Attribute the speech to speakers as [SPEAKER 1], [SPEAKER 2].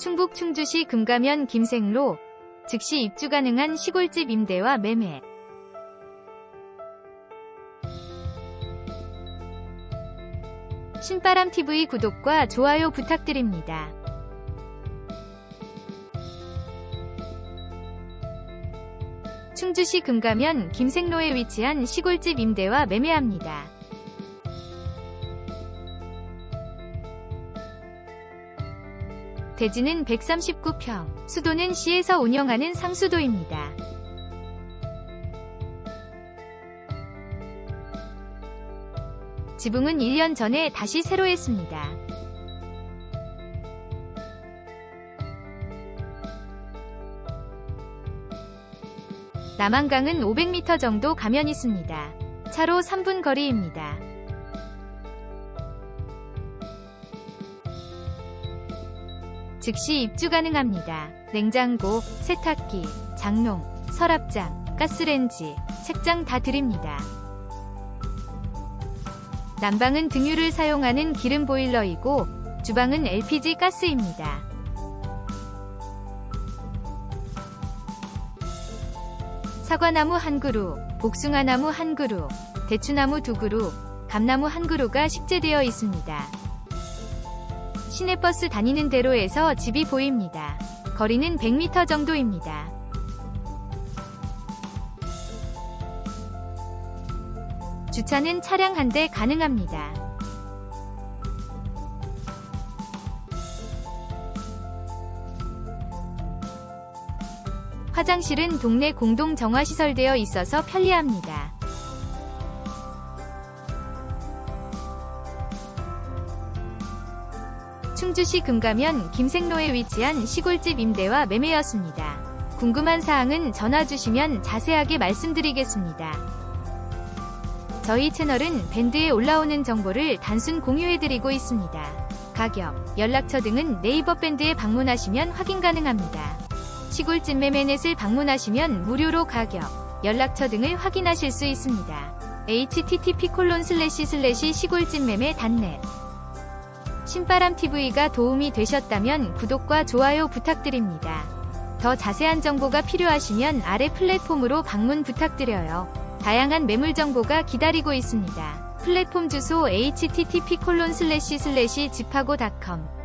[SPEAKER 1] 충북 충주시 금가면 김생로 즉시 입주 가능한 시골집 임대와 매매 신바람TV 구독과 좋아요 부탁드립니다. 충주시 금가면 김생로에 위치한 시골집 임대와 매매합니다. 대지는 139평, 수도는 시에서 운영하는 상수도입니다. 지붕은 1년 전에 다시 새로 했습니다. 남한강은 500m 정도 가면 있습니다. 차로 3분 거리입니다. 즉시 입주 가능합니다. 냉장고, 세탁기, 장롱, 서랍장, 가스렌지, 책장 다 드립니다. 난방은 등유를 사용하는 기름 보일러이고 주방은 LPG 가스입니다. 사과나무 한 그루, 복숭아나무 한 그루, 대추나무 두 그루, 감나무 한 그루가 식재되어 있습니다. 시내버스 다니는 대로에서 집이 보입니다. 거리는 100m 정도입니다. 주차는 차량 한 대 가능합니다. 화장실은 동네 공동 정화시설되어 있어서 편리합니다. 충주시 금가면 김생로에 위치한 시골집 임대와 매매였습니다. 궁금한 사항은 전화 주시면 자세하게 말씀드리겠습니다. 저희 채널은 밴드에 올라오는 정보를 단순 공유해드리고 있습니다. 가격, 연락처 등은 네이버 밴드에 방문하시면 확인 가능합니다. 시골집 매매넷을 방문하시면 무료로 가격, 연락처 등을 확인하실 수 있습니다. http 시골집 매매 단넷 신바람TV가 도움이 되셨다면 구독과 좋아요 부탁드립니다. 더 자세한 정보가 필요하시면 아래 플랫폼으로 방문 부탁드려요. 다양한 매물 정보가 기다리고 있습니다. 플랫폼 주소 http 콜론 슬래시 슬래시 집하고닷컴